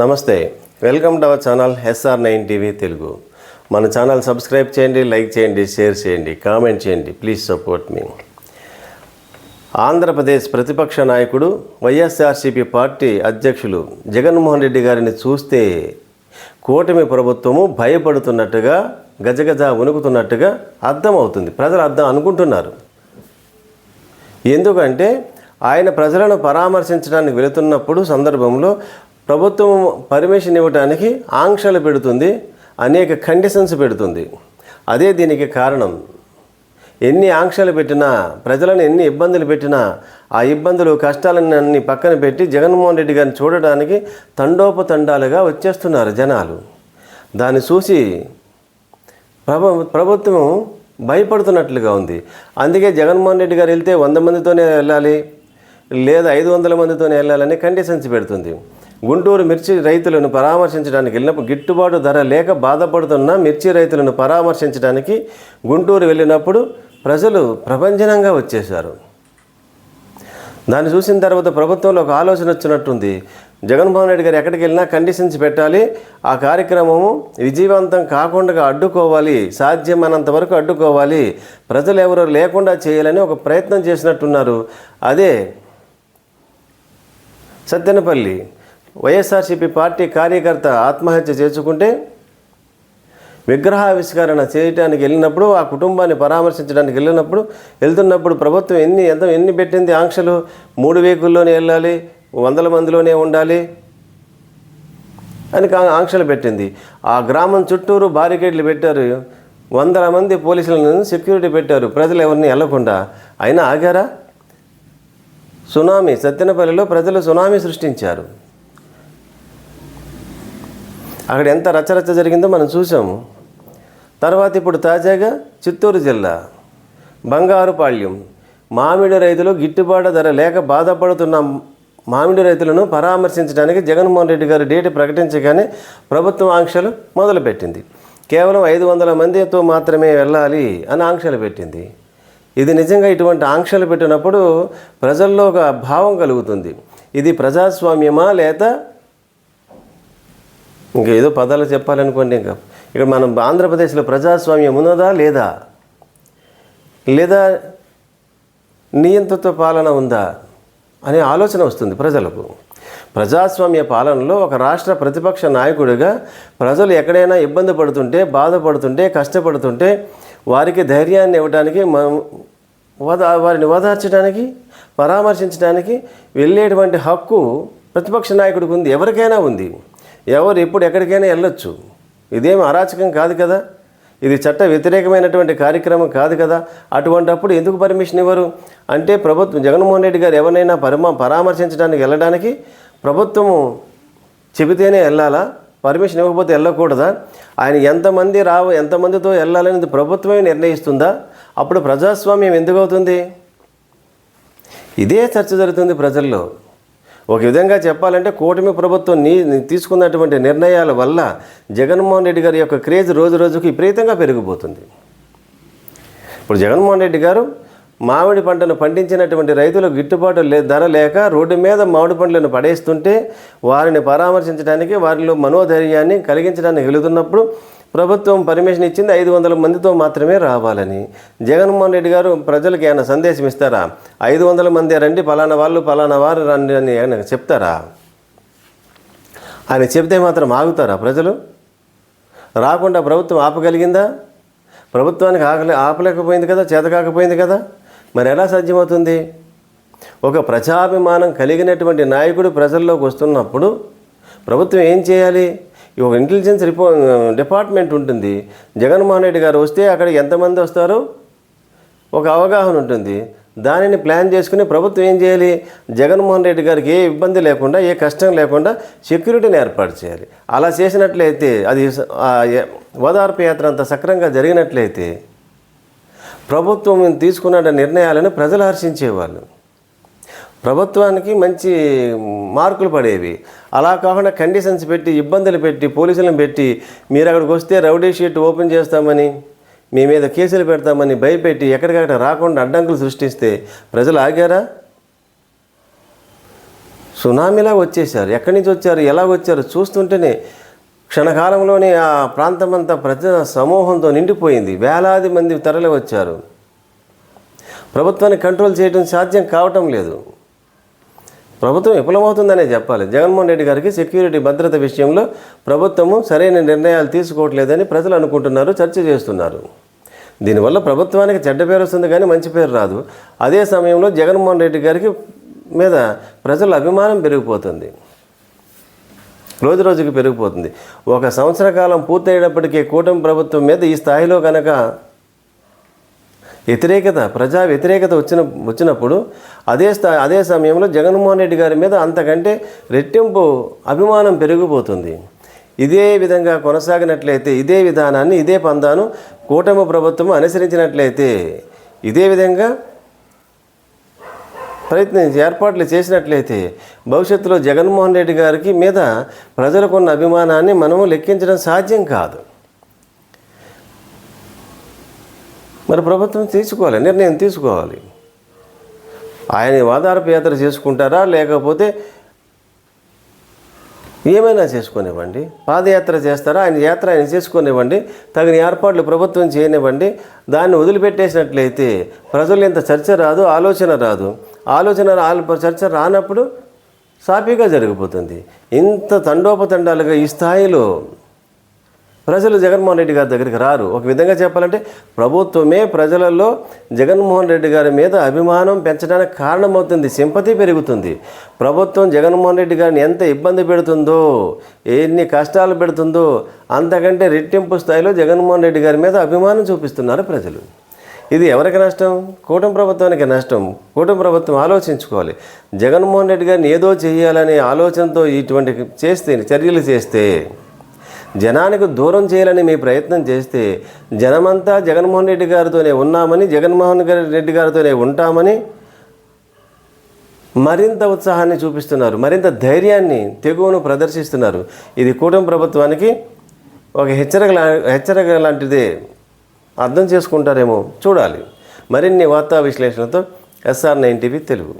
నమస్తే welcome to our channel SR nine TV Telugu. మన channel subscribe చేయండి like చేయండి షేర్ చేయండి కామెంట్ చేయండి ప్లీజ్ సపోర్ట్ మీ. ఆంధ్రప్రదేశ్ ప్రతిపక్ష నాయకుడు వైఎస్ఆర్సీపీ పార్టీ అధ్యక్షులు జగన్మోహన్ రెడ్డి గారిని చూస్తే కూటమి ప్రభుత్వము భయపడుతున్నట్టుగా గజగజ వణుకుతున్నట్టుగా అర్థమవుతుంది. ప్రజలు అర్థం అనుకుంటున్నారు. ఎందుకంటే ఆయన ప్రజలను పరామర్శించడానికి వెళుతున్నప్పుడు సందర్భంలో ప్రభుత్వం పర్మిషన్ ఇవ్వడానికి ఆంక్షలు పెడుతుంది అనేక కండిషన్స్ పెడుతుంది. అదే దీనికి కారణం. ఎన్ని ఆంక్షలు పెట్టినా ప్రజలను ఎన్ని ఇబ్బందులు పెట్టినా ఆ ఇబ్బందులు కష్టాలన్నీ పక్కన పెట్టి జగన్మోహన్ రెడ్డి గారిని చూడడానికి తండోపతండాలుగా వచ్చేస్తున్నారు జనాలు. దాన్ని చూసి ప్రభు ప్రభుత్వం భయపడుతున్నట్లుగా ఉంది. అందుకే జగన్మోహన్ రెడ్డి గారు వెళ్తే వంద మందితోనే వెళ్ళాలి లేదా ఐదు వందల మందితోనే వెళ్ళాలని కండిషన్స్ పెడుతుంది. గుంటూరు మిర్చి రైతులను పరామర్శించడానికి వెళ్ళినప్పుడు గిట్టుబాటు ధర లేక బాధపడుతున్న మిర్చి రైతులను పరామర్శించడానికి గుంటూరు వెళ్ళినప్పుడు ప్రజలు ప్రపంచనంగా వచ్చేశారు. దాన్ని చూసిన తర్వాత ప్రభుత్వంలో ఒక ఆలోచన వచ్చినట్టుంది. జగన్మోహన్ రెడ్డి గారు ఎక్కడికి వెళ్ళినా కండిషన్స్ పెట్టాలి. ఆ కార్యక్రమము విజయవంతం కాకుండా అడ్డుకోవాలి. సాధ్యమైనంత వరకు అడ్డుకోవాలి. ప్రజలు ఎవరు లేకుండా చేయాలని ఒక ప్రయత్నం చేసినట్టున్నారు. అదే సత్యనపల్లి వైఎస్ఆర్సీపీ పార్టీ కార్యకర్త ఆత్మహత్య చేసుకుంటే విగ్రహావిష్కరణ చేయడానికి వెళ్ళినప్పుడు ఆ కుటుంబాన్ని పరామర్శించడానికి వెళ్ళినప్పుడు వెళ్తున్నప్పుడు ప్రభుత్వం ఎన్ని ఎంత ఎన్ని పెట్టింది ఆంక్షలు? మూడు వేకుల్లోనే వెళ్ళాలి వందల మందిలోనే ఉండాలి అని ఆంక్షలు పెట్టింది. ఆ గ్రామం చుట్టూరు బారికేడ్లు పెట్టారు. వందల మంది పోలీసులను సెక్యూరిటీ పెట్టారు. ప్రజలు ఎవరిని వెళ్ళకుండా అయినా ఆగారా? సునామీ సత్యనపల్లిలో ప్రజలు సునామీ సృష్టించారు. అక్కడ ఎంత రచ్చరచ్చ జరిగిందో మనం చూసాము తర్వాత ఇప్పుడు తాజాగా చిత్తూరు జిల్లా బంగారుపాళ్యం. మామిడి రైతులు గిట్టుబాటు ధర లేక బాధపడుతున్న మామిడి రైతులను పరామర్శించడానికి జగన్మోహన్ రెడ్డి గారు డేట్ ప్రకటించగానే ప్రభుత్వం ఆంక్షలు మొదలుపెట్టింది. కేవలం ఐదు వందల మందితో మాత్రమే వెళ్ళాలి అని ఆంక్షలు పెట్టింది. ఇది నిజంగా ఇటువంటి ఆంక్షలు పెట్టినప్పుడు ప్రజల్లో ఒక భావం కలుగుతుంది. ఇది ప్రజాస్వామ్యమా లేదా ఇంకా ఏదో పదాలు చెప్పాలనుకోండి ఇంకా. ఇక్కడ మనం ఆంధ్రప్రదేశ్లో ప్రజాస్వామ్యం ఉన్నదా లేదా? లేదా నియంతృత్వ పాలన ఉందా అనే ఆలోచన వస్తుంది ప్రజలకు. ప్రజాస్వామ్య పాలనలో ఒక రాష్ట్ర ప్రతిపక్ష నాయకుడిగా ప్రజలు ఎక్కడైనా ఇబ్బంది పడుతుంటే బాధపడుతుంటే కష్టపడుతుంటే వారికి ధైర్యాన్ని ఇవ్వడానికి మనం వదా వారిని ఓదార్చడానికి పరామర్శించడానికి వెళ్ళేటువంటి హక్కు ప్రతిపక్ష నాయకుడికి ఉంది. ఎవరికైనా ఉంది. ఎవరు ఎప్పుడు ఎక్కడికైనా వెళ్ళొచ్చు. ఇదేం అరాచకం కాదు కదా? ఇది చట్ట వ్యతిరేకమైనటువంటి కార్యక్రమం కాదు కదా? అటువంటప్పుడు ఎందుకు పర్మిషన్ ఇవ్వరు? అంటే ప్రభుత్వం జగన్మోహన్ రెడ్డి గారు ఎవరినైనా పరమ పరామర్శించడానికి వెళ్ళడానికి ప్రభుత్వము చెబితేనే వెళ్ళాలా? పర్మిషన్ ఇవ్వకపోతే వెళ్ళకూడదా? ఆయన ఎంతమంది రావు ఎంతమందితో వెళ్ళాలనేది ప్రభుత్వమే నిర్ణయిస్తుందా? అప్పుడు ప్రజాస్వామ్యం ఎందుకు అవుతుంది? ఇదే చర్చ జరుగుతుంది ప్రజల్లో. ఒక విధంగా చెప్పాలంటే కూటమి ప్రభుత్వం నీ తీసుకున్నటువంటి నిర్ణయాల వల్ల జగన్మోహన్ రెడ్డి గారి యొక్క క్రేజ్ రోజు రోజుకు విపరీతంగా పెరిగిపోతుంది. ఇప్పుడు జగన్మోహన్ రెడ్డి గారు మామిడి పంటను పండించినటువంటి రైతులకు గిట్టుబాటు లే ధర లేక రోడ్డు మీద మామిడి పండ్లను పడేస్తుంటే వారిని పరామర్శించడానికి వారిలో మనోధైర్యాన్ని కలిగించడానికి వెళుతున్నప్పుడు ప్రభుత్వం పర్మిషన్ ఇచ్చింది ఐదు వందల మందితో మాత్రమే రావాలని. జగన్మోహన్ రెడ్డి గారు ప్రజలకు ఏమైనా సందేశం ఇస్తారా? ఐదు వందల మంది రండి పలానా వాళ్ళు పలానా వారు రండి అని ఏమైనా చెప్తారా? ఆయన చెప్తే మాత్రం ఆగుతారా ప్రజలు? రాకుండా ప్రభుత్వం ఆపగలిగిందా? ప్రభుత్వానికి ఆగలే ఆపలేకపోయింది కదా చేతకాకపోయింది కదా? మరి ఎలా సాధ్యమవుతుంది? ఒక ప్రజాభిమానం కలిగినటువంటి నాయకుడు ప్రజల్లోకి వస్తున్నప్పుడు ప్రభుత్వం ఏం చేయాలి? ఒక ఇంటెలిజెన్స్ రిపో డిపార్ట్మెంట్ ఉంటుంది. జగన్మోహన్ రెడ్డి గారు వస్తే అక్కడ ఎంతమంది వస్తారో? ఒక అవగాహన ఉంటుంది. దానిని ప్లాన్ చేసుకుని ప్రభుత్వం ఏం చేయాలి? జగన్మోహన్ రెడ్డి గారికి ఏ ఇబ్బంది లేకుండా ఏ కష్టం లేకుండా సెక్యూరిటీని ఏర్పాటు చేయాలి. అలా చేసినట్లయితే అది ఓదార్పు యాత్ర అంత సక్రంగా జరిగినట్లయితే ప్రభుత్వం తీసుకున్న నిర్ణయాలను ప్రజలు హర్షించేవాళ్ళు. ప్రభుత్వానికి మంచి మార్కులు పడేవి. అలా కాకుండా కండిషన్స్ పెట్టి ఇబ్బందులు పెట్టి పోలీసులను పెట్టి మీరు అక్కడికి వస్తే రౌడీ షీట్ ఓపెన్ చేస్తామని మీ మీద కేసులు పెడతామని భయపెట్టి ఎక్కడికక్కడ రాకుండా అడ్డంకులు సృష్టిస్తే ప్రజలు ఆగారా? సునామీలా వచ్చేసారు ఎక్కడి నుంచి వచ్చారు? ఎలా వచ్చారు? చూస్తుంటేనే క్షణకాలంలోనే ఆ ప్రాంతమంతా ప్రజల సమూహంతో నిండిపోయింది. వేలాది మంది తరలి వచ్చారు. ప్రభుత్వాన్ని కంట్రోల్ చేయడం సాధ్యం కావటం లేదు. ప్రభుత్వం విఫలమవుతుందనే చెప్పాలి. జగన్మోహన్ రెడ్డి గారికి సెక్యూరిటీ భద్రత విషయంలో ప్రభుత్వము సరైన నిర్ణయాలు తీసుకోవట్లేదని ప్రజలు అనుకుంటున్నారు చర్చ చేస్తున్నారు. దీనివల్ల ప్రభుత్వానికి చెడ్డ పేరు వస్తుంది కానీ మంచి పేరు రాదు. అదే సమయంలో జగన్మోహన్ రెడ్డి గారికి మీద ప్రజల అభిమానం పెరిగిపోతుంది. రోజు రోజుకి పెరిగిపోతుంది. ఒక సంవత్సర కాలం పూర్తయ్యేటప్పటికీ కూటమి ప్రభుత్వం మీద ఈ స్థాయిలో కనుక వ్యతిరేకత ప్రజా వ్యతిరేకత వచ్చిన వచ్చినప్పుడు అదే స్థా అదే సమయంలో జగన్మోహన్ రెడ్డి గారి మీద అంతకంటే రెట్టింపు అభిమానం పెరిగిపోతుంది. ఇదే విధంగా కొనసాగినట్లయితే ఇదే విధానాన్ని ఇదే పందాను కూటమి ప్రభుత్వం అనుసరించినట్లయితే ఇదే విధంగా ప్రయత్నించి ఏర్పాట్లు చేసినట్లయితే భవిష్యత్తులో జగన్మోహన్ రెడ్డి గారికి మీద ప్రజలకున్న అభిమానాన్ని మనము లెక్కించడం సాధ్యం కాదు. మరి ప్రభుత్వం తీసుకోవాలి నిర్ణయం తీసుకోవాలి. ఆయన వాదారపు యాత్ర చేసుకుంటారా? లేకపోతే ఏమైనా చేసుకునివ్వండి. పాదయాత్ర చేస్తారా? ఆయన యాత్ర ఆయన చేసుకునివ్వండి. తగిన ఏర్పాట్లు ప్రభుత్వం చేయనివ్వండి. దాన్ని వదిలిపెట్టేసినట్లయితే ప్రజలు ఇంత చర్చ రాదు ఆలోచన రాదు. ఆలోచన చర్చ రానప్పుడు సాఫీగా జరిగిపోతుంది. ఇంత తండోపతండాలుగా ఈ స్థాయిలో ప్రజలు జగన్మోహన్ రెడ్డి గారి దగ్గరికి రారు. ఒక విధంగా చెప్పాలంటే ప్రభుత్వమే ప్రజలలో జగన్మోహన్ రెడ్డి గారి మీద అభిమానం పెంచడానికి కారణమవుతుంది సింపతి పెరుగుతుంది. ప్రభుత్వం జగన్మోహన్ రెడ్డి గారిని ఎంత ఇబ్బంది పెడుతుందో ఎన్ని కష్టాలు పెడుతుందో అంతకంటే రెట్టింపు స్థాయిలో జగన్మోహన్ రెడ్డి గారి మీద అభిమానం చూపిస్తున్నారు ప్రజలు. ఇది ఎవరికి నష్టం? కూటమి ప్రభుత్వానికి నష్టం. కూటమి ప్రభుత్వం ఆలోచించుకోవాలి. జగన్మోహన్ రెడ్డి గారిని ఏదో చేయాలనే ఆలోచనతో ఇటువంటి చేస్తే చర్యలు చేస్తే జనానికి దూరం చేయాలని మీ ప్రయత్నం చేస్తే జనమంతా జగన్మోహన్ రెడ్డి గారితోనే ఉన్నామని జగన్మోహన్ గారి- రెడ్డి గారితోనే ఉంటామని మరింత ఉత్సాహాన్ని చూపిస్తున్నారు మరింత ధైర్యాన్ని తెగువను ప్రదర్శిస్తున్నారు. ఇది కూటమి ప్రభుత్వానికి ఒక హెచ్చరిక లా- హెచ్చరిక లాంటిదే అర్థం చేసుకుంటారేమో చూడాలి. మరిన్ని వార్తా విశ్లేషణతో ఎస్ఆర్ నైన్ టీవీ తెలుగు.